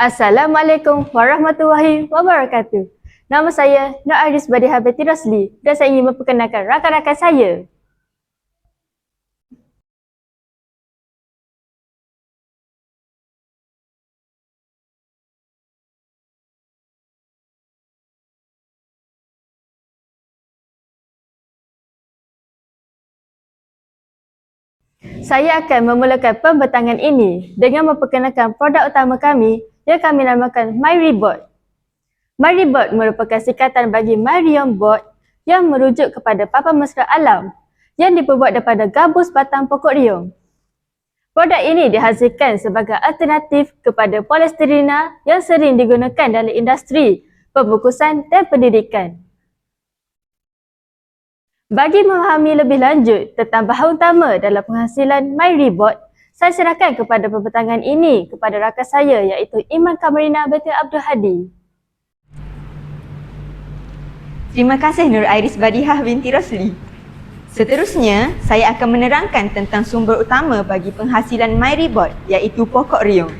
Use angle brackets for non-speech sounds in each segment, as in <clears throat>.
Assalamualaikum warahmatullahi wabarakatuh. Nama saya Nur Aris Badiha binti Rosli dan saya ingin memperkenalkan rakan-rakan saya. Saya akan memulakan pembentangan ini dengan memperkenalkan produk utama kami yang kami namakan MyRebot. MyRebot merupakan singkatan bagi Myrion Bot yang merujuk kepada papan mesra alam yang diperbuat daripada gabus batang pokok riung. Produk ini dihasilkan sebagai alternatif kepada polisterina yang sering digunakan dalam industri pembungkusan dan pendidikan. Bagi memahami lebih lanjut tentang bahan utama dalam penghasilan MyRebot, saya serahkan kepada pembentangan ini kepada rakan saya iaitu Iman Kamarina binti Abdul Hadi. Terima kasih Nur Iris Badihah binti Rosli. Seterusnya, saya akan menerangkan tentang sumber utama bagi penghasilan MyRebot iaitu pokok riung.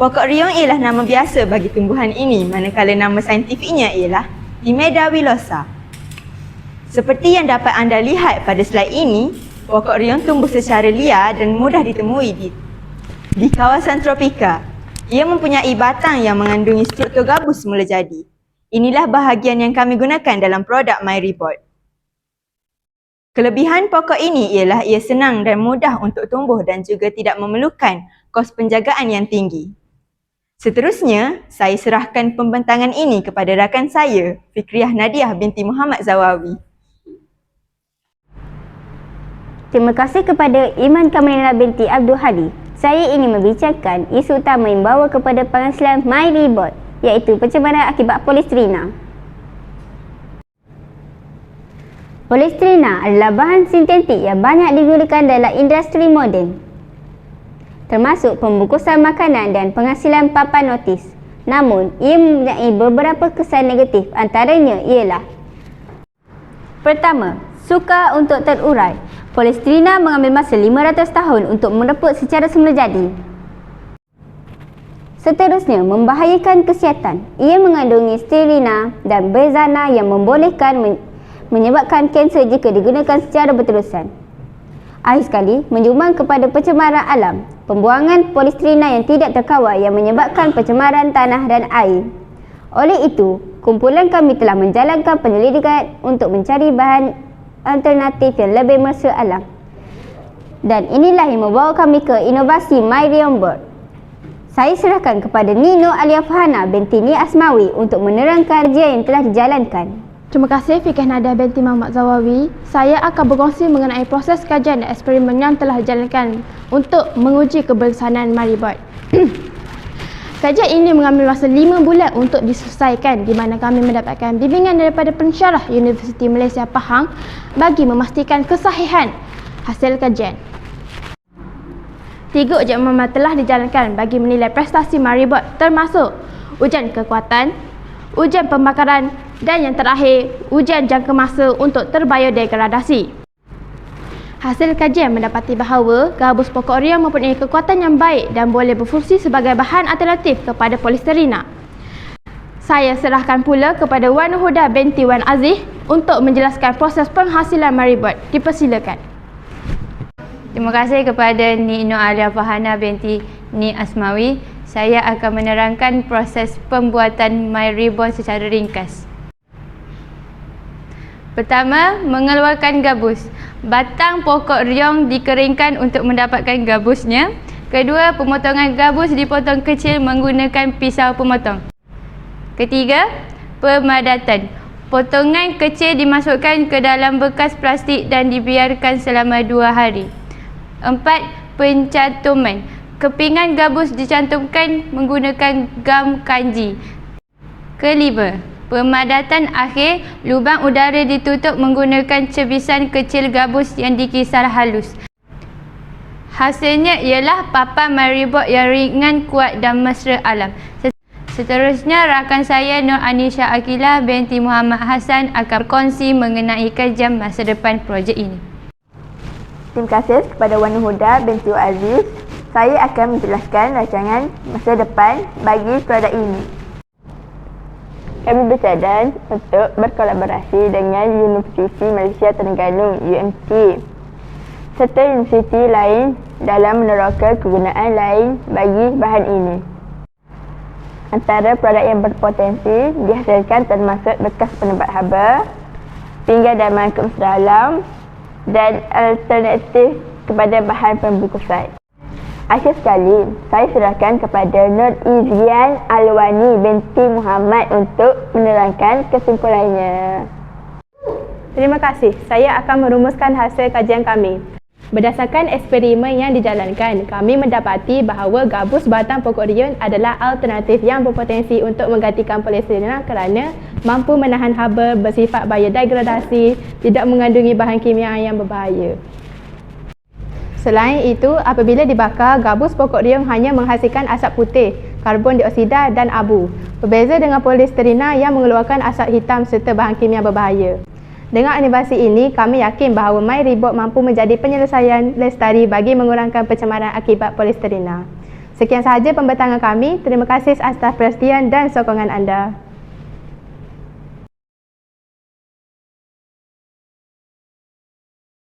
Pokok riung ialah nama biasa bagi tumbuhan ini manakala nama saintifiknya ialah Timeda villosa. Seperti yang dapat anda lihat pada slide ini, pokok riung tumbuh secara liar dan mudah ditemui di, di kawasan tropika. Ia mempunyai batang yang mengandungi struktur gabus semula jadi. Inilah bahagian yang kami gunakan dalam produk MyReport. Kelebihan pokok ini ialah ia senang dan mudah untuk tumbuh dan juga tidak memerlukan kos penjagaan yang tinggi. Seterusnya, saya serahkan pembentangan ini kepada rakan saya, Fikriah Nadiah binti Muhammad Zawawi. Terima kasih kepada Iman Kamalina binti Abdul Hadi. Saya ingin membincangkan isu utama yang bawa kepada penghasilan MyRebot iaitu pencemaran akibat polistrina. Polistrina adalah bahan sintetik yang banyak digunakan dalam industri moden termasuk pembungkusan makanan dan penghasilan papan notis. Namun, ia mempunyai beberapa kesan negatif antaranya ialah Pertama, sukar untuk terurai. Polistrina mengambil masa 500 tahun untuk mereput secara semula jadi. Seterusnya, membahayakan kesihatan. Ia mengandungi sterina dan bezana yang membolehkan men- menyebabkan kanser jika digunakan secara berterusan. Akhir sekali, menjumbang kepada pencemaran alam. Pembuangan polistrina yang tidak terkawal yang menyebabkan pencemaran tanah dan air. Oleh itu, kumpulan kami telah menjalankan penyelidikan untuk mencari bahan alternatif yang lebih mesra alam. Dan inilah yang membawa kami ke inovasi MyRion Board. Saya serahkan kepada Nino Alia Fahana binti Ni Asmawi untuk menerangkan kerja yang telah dijalankan. Terima kasih Fikih Nadia binti Muhammad Zawawi. Saya akan berkongsi mengenai proses kajian dan eksperimen yang telah dijalankan untuk menguji kebersanan Maribot. <clears throat> Kajian ini mengambil masa 5 bulan untuk diselesaikan di mana kami mendapatkan bimbingan daripada pensyarah Universiti Malaysia Pahang bagi memastikan kesahihan hasil kajian. Tiga ujian umumah telah dijalankan bagi menilai prestasi Maribot termasuk ujian kekuatan, ujian pembakaran dan yang terakhir, ujian jangka masa untuk terbiodegradasi. Hasil kajian mendapati bahawa gabus pokok ria mempunyai kekuatan yang baik dan boleh berfungsi sebagai bahan alternatif kepada polisterina. Saya serahkan pula kepada Wan Huda binti Wan Aziz untuk menjelaskan proses penghasilan Maribot. Dipersilakan. Terima kasih kepada Ni Nur Alia Fahana binti Ni Asmawi. Saya akan menerangkan proses pembuatan My Reborn secara ringkas. Pertama, mengeluarkan gabus. Batang pokok riong dikeringkan untuk mendapatkan gabusnya. Kedua, pemotongan gabus dipotong kecil menggunakan pisau pemotong. Ketiga, pemadatan. Potongan kecil dimasukkan ke dalam bekas plastik dan dibiarkan selama dua hari. Empat, pencantuman. Kepingan gabus dicantumkan menggunakan gam kanji. Kelima, pemadatan akhir. Lubang udara ditutup menggunakan cebisan kecil gabus yang dikisar halus. Hasilnya ialah papan maribot yang ringan, kuat dan mesra alam. Seterusnya, rakan saya Nur Anisha Akilah binti Muhammad Hassan akan berkongsi mengenai kajian masa depan projek ini. Terima kasih kepada Wan Huda binti Aziz saya akan menjelaskan rancangan masa depan bagi produk ini. Kami bercadang untuk berkolaborasi dengan Universiti Malaysia Terengganu UMT serta universiti lain dalam meneroka kegunaan lain bagi bahan ini. Antara produk yang berpotensi dihasilkan termasuk bekas penebat haba, pinggan dan mangkuk dalam dan alternatif kepada bahan pembungkusan. Akhir sekali, saya serahkan kepada Nur Izian Alwani binti Muhammad untuk menerangkan kesimpulannya. Terima kasih. Saya akan merumuskan hasil kajian kami. Berdasarkan eksperimen yang dijalankan, kami mendapati bahawa gabus batang pokok riun adalah alternatif yang berpotensi untuk menggantikan poliestirena kerana mampu menahan haba bersifat biodegradasi, tidak mengandungi bahan kimia yang berbahaya. Selain itu, apabila dibakar, gabus pokok riung hanya menghasilkan asap putih, karbon dioksida dan abu. Berbeza dengan poliestirena yang mengeluarkan asap hitam serta bahan kimia berbahaya. Dengan inovasi ini, kami yakin bahawa My Rebot mampu menjadi penyelesaian lestari bagi mengurangkan pencemaran akibat poliestirena. Sekian sahaja pembentangan kami. Terima kasih atas perhatian dan sokongan anda.